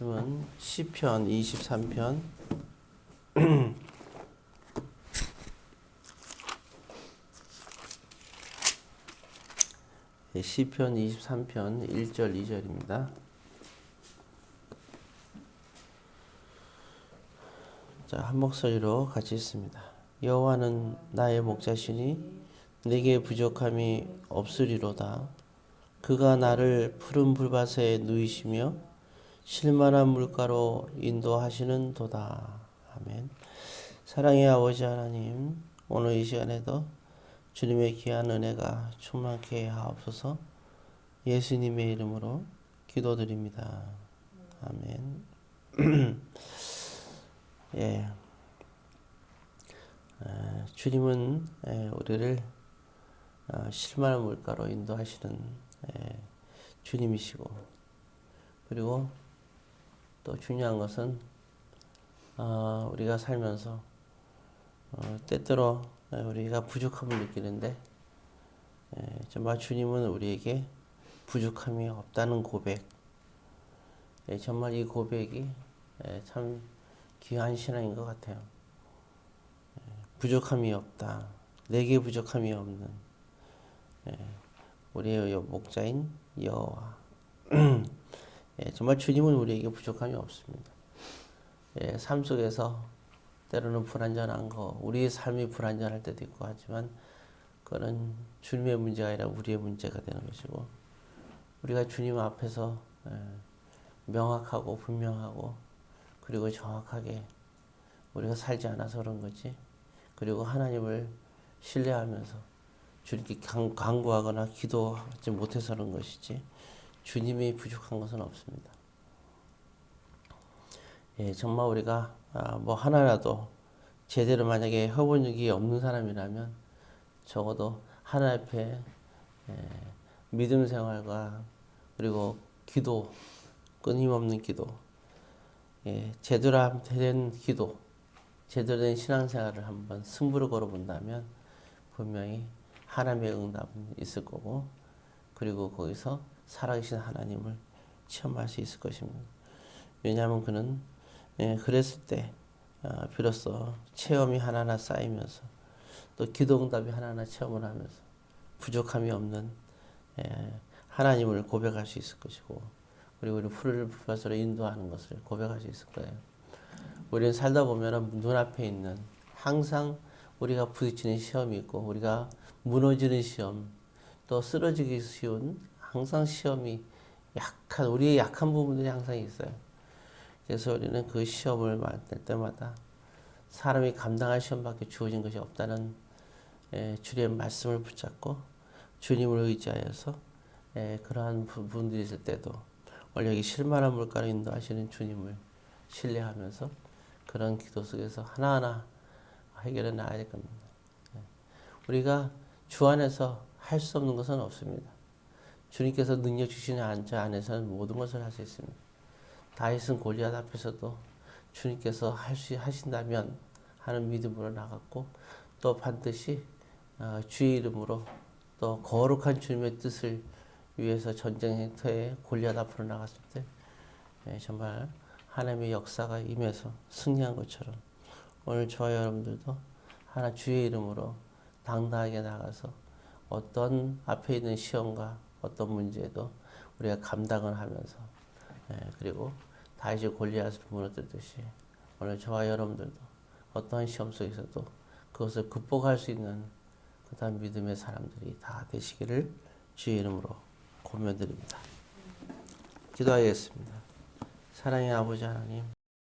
그러면 시편 23편 네, 시편 23편 1절 2절입니다. 자, 한 목소리로 같이 읽습니다. 여호와는 나의 목자시니 내게 부족함이 없으리로다. 그가 나를 푸른 불밭에 누이시며 실만한 물가로 인도하시는 도다. 아멘. 사랑의 아버지 하나님, 오늘 이 시간에도 주님의 귀한 은혜가 충만케 하옵소서. 예수님의 이름으로 기도드립니다. 아멘. 예. 에, 주님은 에, 우리를 어, 실만한 물가로 인도하시는 에, 주님이시고 그리고 또 중요한 것은 어, 우리가 살면서 어, 때때로 우리가 부족함을 느끼는데 에, 정말 주님은 우리에게 부족함이 없다는 고백 예, 정말 이 고백이 예, 참 귀한 신앙인 것 같아요. 예, 부족함이 없다. 내게 부족함이 없는 예, 우리의 여- 목자인 여호와. 예, 정말 주님은 우리에게 부족함이 없습니다. 예, 삶 속에서 때로는 불완전한 거, 우리의 삶이 불완전할 때도 있고 하지만 그거는 주님의 문제가 아니라 우리의 문제가 되는 것이고 우리가 주님 앞에서 예, 명확하고 분명하고 그리고 정확하게 우리가 살지 않아서 그런 거지. 그리고 하나님을 신뢰하면서 주님께 강- 간구하거나 기도하지 못해서 그런 것이지. 주님이 부족한 것은 없습니다. 예, 정말 우리가 아, 뭐 하나라도 제대로 만약에 적이 없는 사람이라면 적어도 하나님 앞에 예, 믿음 생활과 그리고 기도 끊임없는 기도 예, 제대로 된 기도 제대로 된 신앙생활을 한번 승부를 걸어본다면 분명히 하나님의 응답은 있을 거고 그리고 거기서 살아계신 하나님을 체험할 수 있을 것입니다. 왜냐하면 그는 예, 그랬을 때 아, 비로소 체험이 하나하나 쌓이면서 또 기도 응답이 하나하나 체험을 하면서 부족함이 없는 예, 하나님을 고백할 수 있을 것이고 그리고 우리 풀을 불밭으로 인도하는 것을 고백할 수 있을 거예요. 우리는 살다 보면 눈앞에 있는 항상 우리가 부딪히는 시험이 있고 우리가 무너지는 시험 또 쓰러지기 쉬운 항상 시험이 약한 우리의 약한 부분들이 항상 있어요. 그래서 우리는 그 시험을 만날 때마다 사람이 감당할 시험밖에 주어진 것이 없다는 예, 주님의 말씀을 붙잡고 주님을 의지하여서 예, 그러한 부분들이 있을 때도 여기 실만한 물가로 인도하시는 주님을 신뢰하면서 그런 기도 속에서 하나하나 해결해 나가야 될 겁니다. 예. 우리가 주 안에서 할 수 없는 것은 없습니다. 주님께서 능력 주시는 안저 안에서는 모든 것을 할 수 있습니다. 다윗은 골리앗 앞에서도 주님께서 할 수 하신다면 하는 믿음으로 나갔고 또 반드시 어, 주의 이름으로 또 거룩한 주님의 뜻을 위해서 전쟁 행터에 골리앗 앞으로 나갔을 때 예, 정말 하나님의 역사가 임해서 승리한 것처럼 오늘 저와 여러분들도 하나 주의 이름으로 당당하게 나가서 어떤 앞에 있는 시험과 어떤 문제도 우리가 감당을 하면서 예, 그리고 다시 골리앗을 무너뜨듯이 오늘 저와 여러분들도 어떠한 시험 속에서도 그것을 극복할 수 있는 그다음 믿음의 사람들이 다 되시기를 주의 이름으로 고면드립니다. 기도하겠습니다. 사랑의 아버지 하나님,